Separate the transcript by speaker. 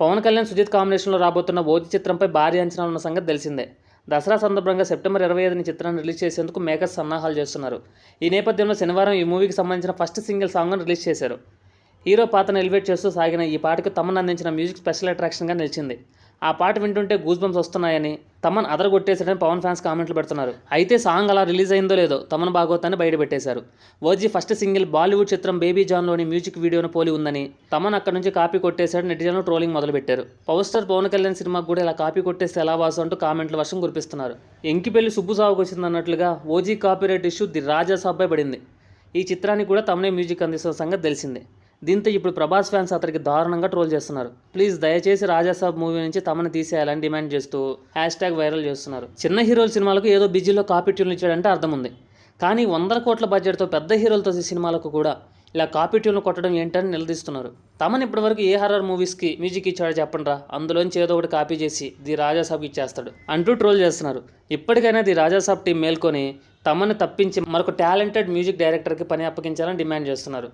Speaker 1: పవన్ కళ్యాణ్ సుజిత్ కాంబినేషన్లో రాబోతున్న ఓజీ చిత్రంపై భారీ అంచనాలు ఉన్న సంగతి తెలిసిందే. దసరా సందర్భంగా సెప్టెంబర్ ఇరవై ఐదుని చిత్రాన్ని రిలీజ్ చేసేందుకు మేకర్స్ సన్నాహాలు చేస్తున్నారు. ఈ నేపథ్యంలో శనివారం ఈ మూవీకి సంబంధించిన ఫస్ట్ సింగిల్ సాంగ్ను రిలీజ్ చేశారు. హీరో పాతను ఎలివేట్ చేస్తూ సాగిన ఈ పాటకు తమను అందించిన మ్యూజిక్ స్పెషల్ అట్రాక్షన్గా నిలిచింది. ఆ పాట వింటుంటే గూస్ బంప్స్ వస్తున్నాయని తమన్ అదరగొట్టేశాడని పవన్ ఫ్యాన్స్ కామెంట్లు పెడుతున్నారు. అయితే సాంగ్ అలా రిలీజ్ అయిందో లేదో తమన్ భాగవతాన్ని బయటపెట్టేశారు ఓజీ ఫస్ట్ సింగిల్ బాలీవుడ్ చిత్రం బేబీ జాన్లోని మ్యూజిక్ వీడియోను పోలి ఉందని తమన్ అక్కడి నుంచి కాపీ కొట్టేశాడు నెటిజన్లు ట్రోలింగ్ మొదలుపెట్టారు. పవర్ స్టార్ పవన్ కళ్యాణ్ సినిమాకు కూడా ఇలా కాపీ కొట్టేస్తే ఎలా వాసు అంటూ కామెంట్ల వర్షం కురిపిస్తున్నారు. ఎంకిపెళ్ళి సుబ్బు సాగుకు వచ్చిందన్నట్లుగా ఓజీ కాపీరైట్ ఇష్యూ ది రాజాసాబ్పై పడింది. ఈ చిత్రానికి కూడా తమనే మ్యూజిక్ అందిస్తున్న సంగతి తెలిసిందే. దీంతో ఇప్పుడు ప్రభాస్ ఫ్యాన్స్ అతనికి దారుణంగా ట్రోల్ చేస్తున్నారు. ప్లీజ్ దయచేసి రాజాసాబ్ మూవీ నుంచి తమను తీసేయాలని డిమాండ్ చేస్తూ హ్యాష్ ట్యాగ్ వైరల్ చేస్తున్నారు. చిన్న హీరోల సినిమాలకు ఏదో బిజీలో కాపీ ట్యూన్లు ఇచ్చాడంటే అర్థం ఉంది కానీ వందల కోట్ల బడ్జెట్తో పెద్ద హీరోలతో సినిమాలకు కూడా ఇలా కాపీ ట్యూన్లు కొట్టడం ఏంటని నిలదీస్తున్నారు. తమన్ ఇప్పటివరకు ఏ హర్రర్ మూవీస్కి మ్యూజిక్ ఇచ్చాడో చెప్పండిరా అందులోంచి ఏదో ఒకటి కాపీ చేసి ది రాజాసాబ్కి ఇచ్చేస్తాడు అంటూ ట్రోల్ చేస్తున్నారు. ఇప్పటికైనా ది రాజాసాబ్ టీం మేల్కొని తమను తప్పించి మరొక టాలెంటెడ్ మ్యూజిక్ డైరెక్టర్కి పని అప్పగించాలని డిమాండ్ చేస్తున్నారు.